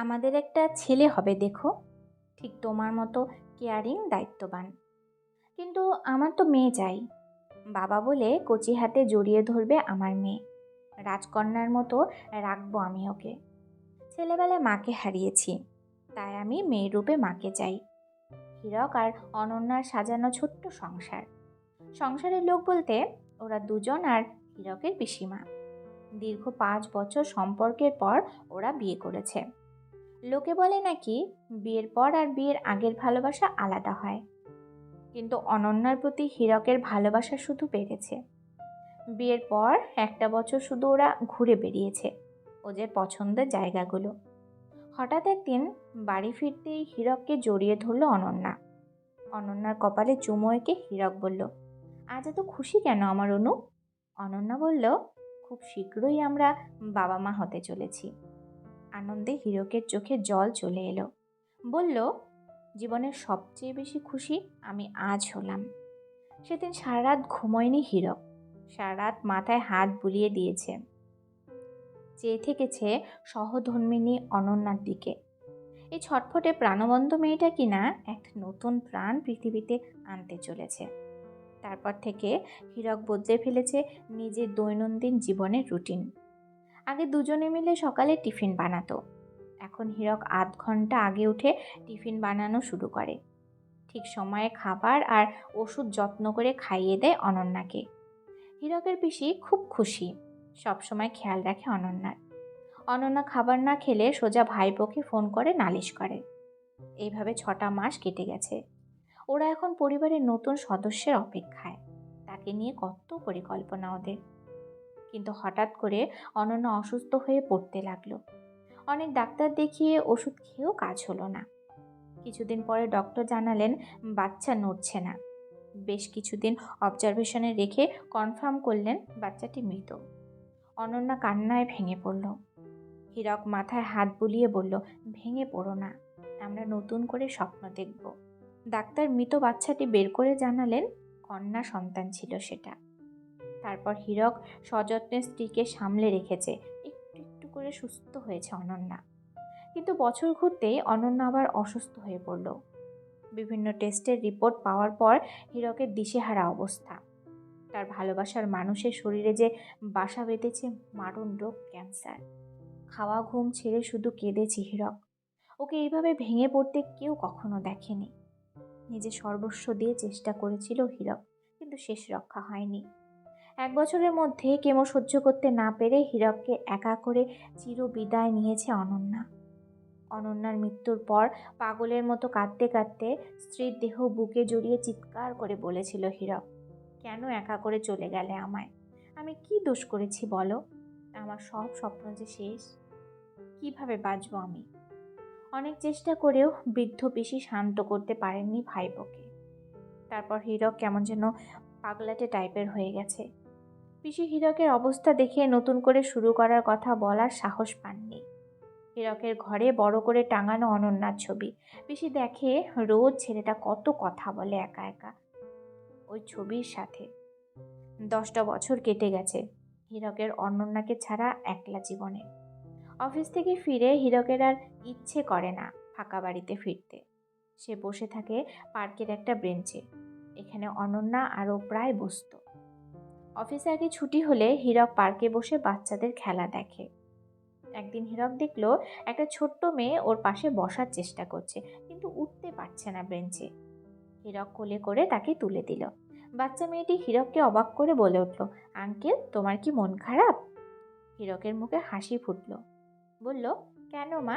আমাদের একটা ছেলে হবে, দেখো। ঠিক তোমার মতো কেয়ারিং দায়িত্ববান। কিন্তু আমার তো মেয়ে চাই। বাবা বলে কচি হাতে জড়িয়ে ধরবে আমার মেয়ে। রাজকন্যার মতো রাখব আমি ওকে। ছেলেবেলায় মাকে হারিয়েছি, তাই আমি মেয়ের রূপে মাকে চাই। হীরক আর অনন্যার সাজানো ছোট্ট সংসার। সংসারের লোক বলতে ওরা দুজন আর হীরকের পিসিমা। দীর্ঘ পাঁচ বছর সম্পর্কের পর ওরা বিয়ে করেছে। লোকে বলে নাকি বিয়ের পর আর বিয়ের আগের ভালোবাসা আলাদা হয়। কিন্তু অনন্যার প্রতি হীরকের ভালোবাসা শুধু বেড়েছে। বিয়ের পর একটা বছর শুধু ওরা ঘুরে বেরিয়েছে ওদের পছন্দের জায়গাগুলো। হঠাৎ একদিন বাড়ি ফিরতেই হীরককে জড়িয়ে ধরল অনন্যা। অনন্যার কপালে চুমো এঁকে হীরক বলল, আজ এত খুশি কেন আমার অনু? অনন্যা বলল, খুব শীঘ্রই আমরা বাবা মা হতে চলেছি। আনন্দে হীরকের চোখে জল চলে এলো। বলল, জীবনের সবচেয়ে বেশি খুশি আমি আজ হলাম। সেদিন সারা রাত ঘুমোয়নি হীরক। সারা রাত মাথায় হাত বুলিয়ে দিয়েছে। চেয়ে থেকেছে সহধর্মিনী অনন্যার দিকে। এই ছটফটে প্রাণবন্ত মেয়েটা কিনা এক নতুন প্রাণ পৃথিবীতে আনতে চলেছে। তারপর থেকে হীরক বদলে ফেলেছে নিজের দৈনন্দিন জীবনের রুটিন। আগে দুজনে মিলে সকালে টিফিন বানাতো। এখন হীরক আধ ঘণ্টা আগে উঠে টিফিন বানানো শুরু করে। ঠিক সময়ে খাবার আর ওষুধ যত্ন করে খাইয়ে দেয় অনন্যাকে। হীরকের পিসি খুব খুশি। সবসময় খেয়াল রাখে অনন্যার। অনন্যা খাবার না খেলে সোজা ভাইপোকে ফোন করে, নালিশ করে। এইভাবে ছটা মাস কেটে গেছে। ওরা এখন পরিবারের নতুন সদস্যের অপেক্ষায়। তাকে নিয়ে কত পরিকল্পনা ওদের। কিন্তু হঠাৎ করে অনন্যা অসুস্থ হয়ে পড়তে লাগল। অনেক ডাক্তার দেখিয়ে ওষুধ খেয়েও কাজ হলো না। কিছুদিন পরে ডক্টর জানালেন, বাচ্চা নড়ছে না। বেশ কিছুদিন অবজারভেশনে রেখে কনফার্ম করলেন বাচ্চাটি মৃত। অনন্যা কান্নায় ভেঙে পড়ল। হীরক মাথায় হাত বুলিয়ে বলল, ভেঙে পড়ো না, আমরা নতুন করে স্বপ্ন দেখব। ডাক্তার মৃত বাচ্চাটি বের করে জানালেন, কন্যা সন্তান ছিল সেটা। তারপর হীরক সযত্নে স্ত্রীকে সামলে রেখেছে। একটু একটু করে সুস্থ হয়েছে অনন্যা। কিন্তু বছর ঘুরতেই অনন্যা আবার অসুস্থ হয়ে পড়ল। বিভিন্ন টেস্টের রিপোর্ট পাওয়ার পর হীরকের দিশেহারা অবস্থা। তার ভালোবাসার মানুষের শরীরে যে বাসা বেঁধেছে মারণ রোগ ক্যান্সার। খাওয়া, ঘুম ছেড়ে শুধু কেঁদেছে হীরক। ওকে এইভাবে ভেঙে পড়তে কেউ কখনো দেখেনি। নিজে সর্বস্ব দিয়ে চেষ্টা করেছিল হীরক, কিন্তু শেষ রক্ষা হয়নি। এক বছরের মধ্যে কেমো সহ্য করতে না পেরে হীরককে একা করে চির বিদায় নিয়েছে অনন্যা। অনন্যার মৃত্যুর পর পাগলের মতো কাঁদতে কাঁদতে স্ত্রীর দেহ বুকে জড়িয়ে চিৎকার করে বলেছিল হীরক, কেন একা করে চলে গেলে আমায়? আমি কি দোষ করেছি বলো? আমার সব স্বপ্ন যে শেষ। কীভাবে বাঁচবো আমি? অনেক চেষ্টা করেও বৃদ্ধ পিসি শান্ত করতে পারেননি ভাইপোকে। তারপর হীরক কেমন যেন পাগলাটে টাইপের হয়ে গেছে। পিসি হীরকের অবস্থা দেখে নতুন করে শুরু করার কথা বলার সাহস পাননি। হীরকের ঘরে বড় করে টাঙানো অনন্যার ছবি। পিসি দেখে রোজ ছেলেটা কত কথা বলে একা একা। ওই ছবির সাথে। দশটা বছর কেটে গেছে। হীরকের অনন্যাকে ছাড়া একলা জীবনে। অফিস থেকে ফিরে হীরকের আর ইচ্ছে করে না ফাঁকা বাড়িতে ফিরতে। সে বসে থাকে পার্কের একটা বেঞ্চে এখানে অনন্যা আরও প্রায় বসত। অফিসে আগে ছুটি হলে হীরক পার্কে বসে বাচ্চাদের খেলা দেখে। একদিন হীরক দেখল, একটা ছোট্ট মেয়ে ওর পাশে বসার চেষ্টা করছে, কিন্তু উঠতে পারছে না বেঞ্চে। হীরক কোলে করে তাকে তুলে দিল। বাচ্চা মেয়েটি হীরককে অবাক করে বলে উঠল, আঙ্কেল, তোমার কি মন খারাপ? হীরকের মুখে হাসি ফুটল। বলল, কেন মা?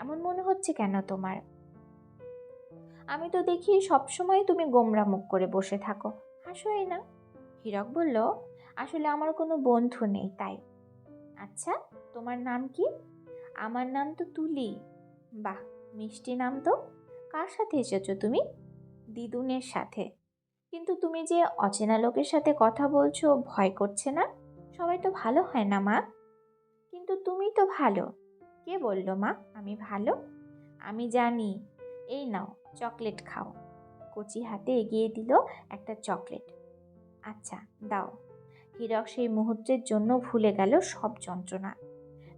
এমন মনে হচ্ছে কেন তোমার? আমি তো দেখি সবসময় তুমি গোমরা মুখ করে বসে থাকো। হাসোই না। হীরক বলল, আসলে আমার কোনো বন্ধু নেই তাই। আচ্ছা তোমার নাম কি? আমার নাম তো তুলি। বাহ, মিষ্টি নাম তো। কার সাথে এসেছ তুমি? দিদুনের সাথে। কিন্তু তুমি যে অচেনা লোকের সাথে কথা বলছো, ভয় করছে না? সবাই তো ভালো হয় না, মা? কিন্তু তুমি তো ভালো। কে বলল, মা? আমি ভালো? আমি জানি। এই নাও, চকলেট খাও। কচি হাতে এগিয়ে দিল একটা চকলেট। আচ্ছা দাও। হীরক সেই মুহূর্তের জন্য ভুলে গেল সব যন্ত্রণা।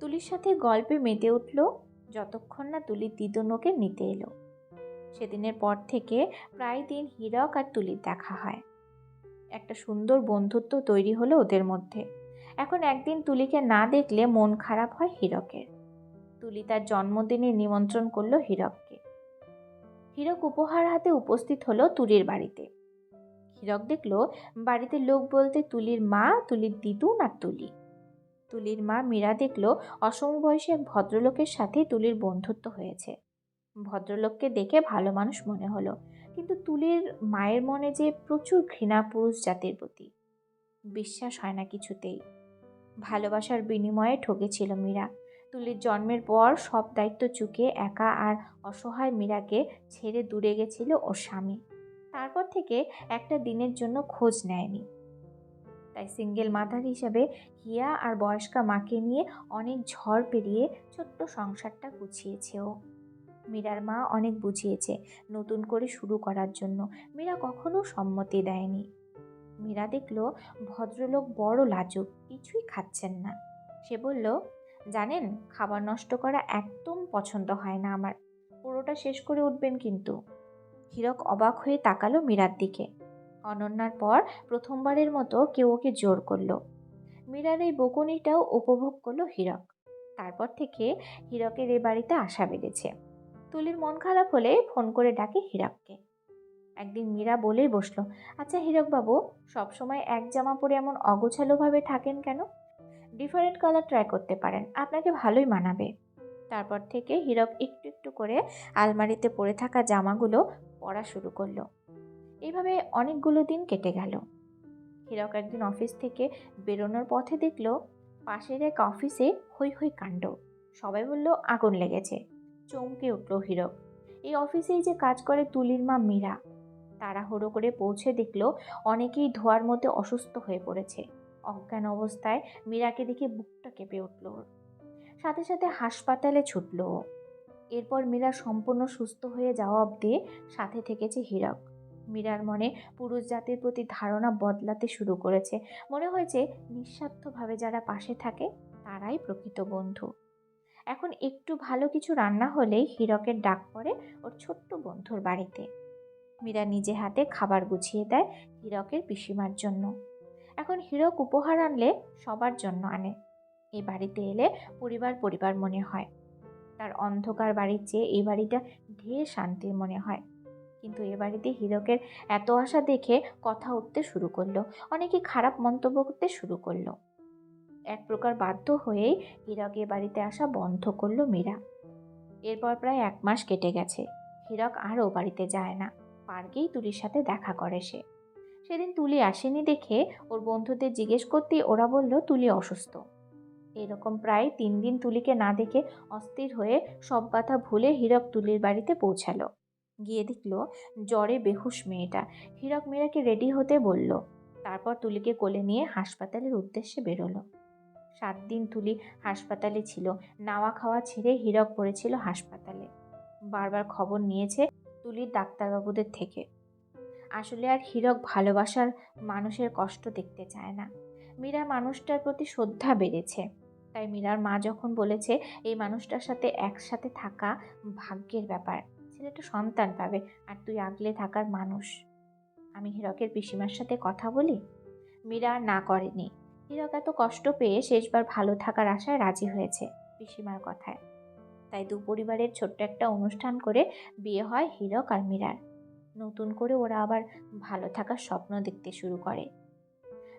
তুলির সাথে গল্পে মেতে উঠল, যতক্ষণ না তুলির দিদুন ওকে নিতে এলো। সেদিনের পর থেকে প্রায় দিন হীরক আর তুলির দেখা হয়। একটা সুন্দর বন্ধুত্ব তৈরি হলো ওদের মধ্যে। এখন একদিন তুলিকে না দেখলে মন খারাপ হয় হীরকের। তুলি তার জন্মদিনে নিমন্ত্রণ করল হীরককে। হীরক উপহার হাতে উপস্থিত হলো তুলির বাড়িতে। হীরক দেখল, বাড়িতে লোক বলতে তুলির মা, তুলির দিদুন আর তুলি। তুলির মা মীরা দেখল অসমবয়সী এক ভদ্রলোকের সাথে তুলির বন্ধুত্ব হয়েছে। ভদ্রলোককে দেখে ভালো মানুষ মনে হলো, কিন্তু তুলির মায়ের মনে যে প্রচুর ঘৃণা পুরুষ জাতির প্রতি। বিশ্বাস হয় না কিছুতেই। ভালোবাসার বিনিময়ে ঠকেছিল মীরা। তুলির জন্মের পর সব দায়িত্ব চুকে একা আর অসহায় মীরাকে ছেড়ে দূরে গেছিল ওর স্বামী। তারপর থেকে একটা দিনের জন্য খোঁজ নেয়নি। তাই সিঙ্গেল মাদার হিসাবে হিয়া আর বয়স্কা মাকে নিয়ে অনেক ঝড় পেরিয়ে ছোট্ট সংসারটা গুছিয়েছে ও মীরার মা অনেক বুঝিয়েছে নতুন করে শুরু করার জন্য। মীরা কখনো সম্মতি দেয়নি। মীরা দেখল ভদ্রলোক বড় লাজুক, কিছুই খাচ্ছেন না। সে বলল, জানেন, খাবার নষ্ট করা একদম পছন্দ হয় না আমার। পুরোটা শেষ করে উঠবেন কিন্তু। হীরক অবাক হয়ে তাকালো মীরার দিকে। অনন্যার পর প্রথমবারের মতো কেউ ওকে জোর করল। মীরার এই বকুনিটাও উপভোগ করল হীরক। তারপর থেকে হীরকের এ বাড়িতে আশা বেড়েছে। তুলির মন খারাপ হলে ফোন করে ডাকে হীরককে। একদিন মীরা বলেই বসল আচ্ছা হীরকবাবু, সবসময় এক জামা পরে এমন অগোছালোভাবে থাকেন কেন? ডিফারেন্ট কালার ট্রাই করতে পারেন, আপনাকে ভালোই মানাবে। তারপর থেকে হীরক একটু একটু করে আলমারিতে পরে থাকা জামাগুলো পরা শুরু করল। এইভাবে অনেকগুলো দিন কেটে গেল। হীরক একদিন অফিস থেকে বেরোনোর পথে দেখল পাশের এক অফিসে হৈ হৈ কাণ্ড। সবাই বলল, আগুন লেগেছে। চমকে উঠল হীরক। এই অফিসেই যে কাজ করে তুলির মা মীরা। তাড়াহুড়ো করে পৌঁছে দেখল অনেকেই ধোয়ার মধ্যে অসুস্থ হয়ে পড়েছে। অজ্ঞান অবস্থায় মীরাকে দেখে বুকটা কেঁপে উঠল ওর। সাথে সাথে হাসপাতালে ছুটল। এরপর মীরা সম্পূর্ণ সুস্থ হয়ে যাওয়া অবধি সাথে থেকেছে হীরক। মীরার মনে পুরুষ জাতির প্রতি ধারণা বদলাতে শুরু করেছে। মনে হয়েছে নিঃস্বার্থভাবে যারা পাশে থাকে, তারাই প্রকৃত বন্ধু। এখন একটু ভালো কিছু রান্না হলেই হীরকের ডাক পড়ে ওর ছোট্ট বন্ধুর বাড়িতে। মীরা নিজে হাতে খাবার গুছিয়ে দেয় হীরকের পিসিমার জন্য। এখন হীরক উপহার আনলে সবার জন্য আনে। এই বাড়িতে এলে পরিবার পরিবার মনে হয়। তার অন্ধকার বাড়ির চেয়ে এই বাড়িটা ঢের শান্তির মনে হয়। কিন্তু এ বাড়িতে হীরকের এত আশা দেখে কথা উঠতে শুরু করল। অনেকে খারাপ মন্তব্য করতে শুরু করল। এক প্রকার বাধ্য হয়েই হীরক এ বাড়িতে আসা বন্ধ করল মীরা। এরপর প্রায় এক মাস কেটে গেছে। হীরক আর ও বাড়িতে যায় না। পার্কেই তুলির সাথে দেখা করে সে। সেদিন তুলি আসেনি দেখে ওর বন্ধুদের জিজ্ঞেস করতেই ওরা বলল, তুলি অসুস্থ। এরকম প্রায় তিন দিন তুলিকে না দেখে অস্থির হয়ে সব কথা ভুলে হীরক তুলির বাড়িতে পৌঁছালো। গিয়ে দেখল জ্বরে বেহুশ মেয়েটা। হীরক মেয়েরাকে রেডি হতে বলল। তারপর তুলিকে কোলে নিয়ে হাসপাতালের উদ্দেশ্যে বেরোলো। সাত দিন তুলি হাসপাতালে ছিল। নাওয়া খাওয়া ছেড়ে হীরক পড়েছিল হাসপাতালে। বারবার খবর নিয়েছে তুলির ডাক্তারবাবুদের থেকে। আসলে আর হীরক ভালোবাসার মানুষের কষ্ট দেখতে চায় না। মীরা মানুষটার প্রতি শ্রদ্ধা বেড়েছে। তাই মীরার মা যখন বলেছে এই মানুষটার সাথে একসাথে থাকা ভাগ্যের ব্যাপার, ছেলেটা সন্তান পাবে আর তুই আগলে থাকার মানুষ। আমি হীরকের পিসিমার সাথে কথা বলি? মীরা না করেনি। হীরক এত কষ্ট পেয়ে শেষবার ভালো থাকার আশায় রাজি হয়েছে পিসিমার কথায়। তাই দু পরিবারের ছোট্ট একটা অনুষ্ঠান করে বিয়ে হয় হীরক আর মীরার। নতুন করে ওরা আবার ভালো থাকার স্বপ্ন দেখতে শুরু করে।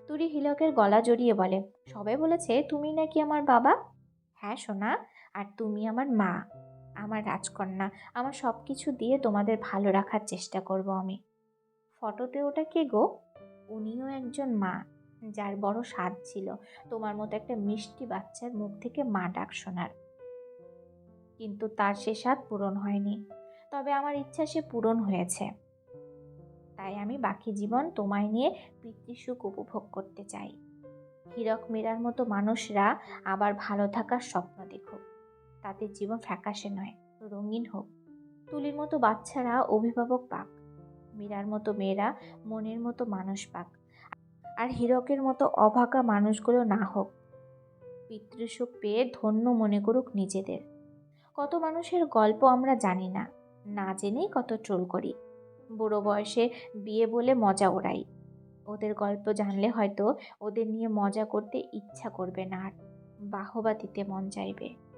তুরি হিলকের গলা জড়িয়ে বলে, সবাই বলেছে তুমি নাকি আমার বাবা? হ্যাঁ সোনা, আর তুমি আমার মা, আমার রাজকন্যা, আমার সব কিছু দিয়ে তোমাদের ভালো রাখার চেষ্টা করব আমি। ফটোতে ওটা কে গো? উনিও একজন মা, যার বড় স্বাদ ছিল। তোমার মতো একটা মিষ্টি বাচ্চার মুখ থেকে মা ডাক শোনার। কিন্তু তার সে স্বাদ পূরণ হয়নি। তবে আমার ইচ্ছা সে পূরণ হয়েছে। তাই আমি বাকি জীবন তোমায় নিয়ে পিতৃসুখ উপভোগ করতে চাই। হীরক মীরার মতো মানুষরা আবার ভালো থাকার স্বপ্ন দেখুক। তাদের জীবন ফ্যাকাশে নয়, রঙিন হোক। তুলির মতো বাচ্চারা অভিভাবক পাক। মীরার মতো মেয়েরা মনের মতো মানুষ পাক। আর হীরকের মতো অভাগা মানুষগুলো না হোক। পিতৃসুখ পেয়ে ধন্য মনে করুক নিজেদের। কত মানুষের গল্প আমরা জানি না। না জেনেই কত ট্রোল করি। বুড়ো বয়সে বিয়ে বলে মজা ওড়াই। ওদের গল্প জানলে হয়তো ওদের নিয়ে মজা করতে ইচ্ছা করবে না আর। বাহবা দিতে মন চাইবে।